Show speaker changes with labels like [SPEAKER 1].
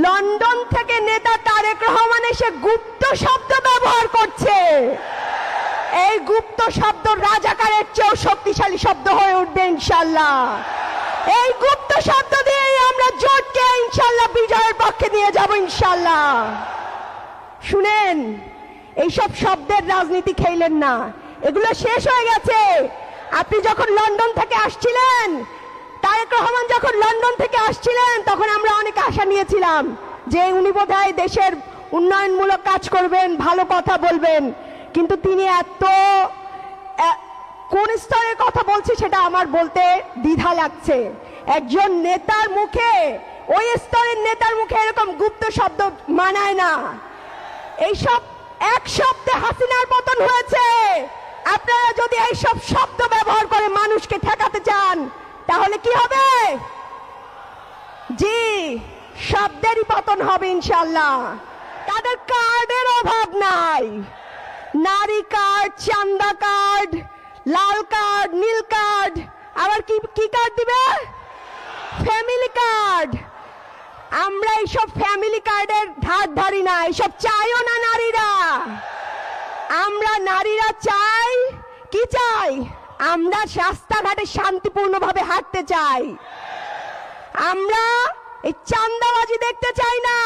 [SPEAKER 1] London থেকে নেতা তারেক রহমান এসে গুপ্ত শব্দ ব্যবহার করছে। এই গুপ্ত শব্দ রাজাকারের চেয়েও শক্তিশালী শব্দ হয়ে উঠবে ইনশাল্লাহ এই গুপ্ত শব্দ দিয়েই আমরা জোটকে ইনশাল্লাহ বিজয়ের পক্ষে নিয়ে যাব ইনশাল্লাহ শুনেন, এইসব শব্দের রাজনীতি খেলেন না। এগুলো শেষ হয়ে গেছে। আপনি যখন লন্ডন থেকে আসছিলেন তারেক রহমান যখন লন্ডন থেকে আসছিলেন, তখন আমরা অনেক আশা নিয়েছিলাম যে উনি বোধহয় দেশের উন্নয়নমূলক কাজ করবেন, ভালো কথা বলবেন। কিন্তু তিনি এত কোন স্তরের কথা বলছি সেটা আমার বলতে দ্বিধা লাগছে। একজন নেতার মুখে, ওই স্তরের নেতার মুখে এরকম গুপ্ত শব্দ মানায় না। এইসব এক শব্দে হাসিনার পতন হয়েছে। আপনারা যদি এইসব শব্দ ব্যবহার করে চান তাহলে কি হবে? জি, শব্দেরই পতন হবে ইনশাল্লাহ তাদের কার্ডের অভাব নাই। নারী কার্ড, চান্দা কার্ড, লাল কার্ড, নীল কার্ড, আবার কি কি কার্ড দিবে? Family card. আমরা এইসব ফ্যামিলি কার্ডের ধার ধারি না, এইসব চাইও না নারীরা। আমরা নারীরা চাই, কি চাই? আমরা রাস্তাঘাটে শান্তিপূর্ণভাবে হাঁটতে চাই। আমরা এই চান্দাবাজি দেখতে চাই না।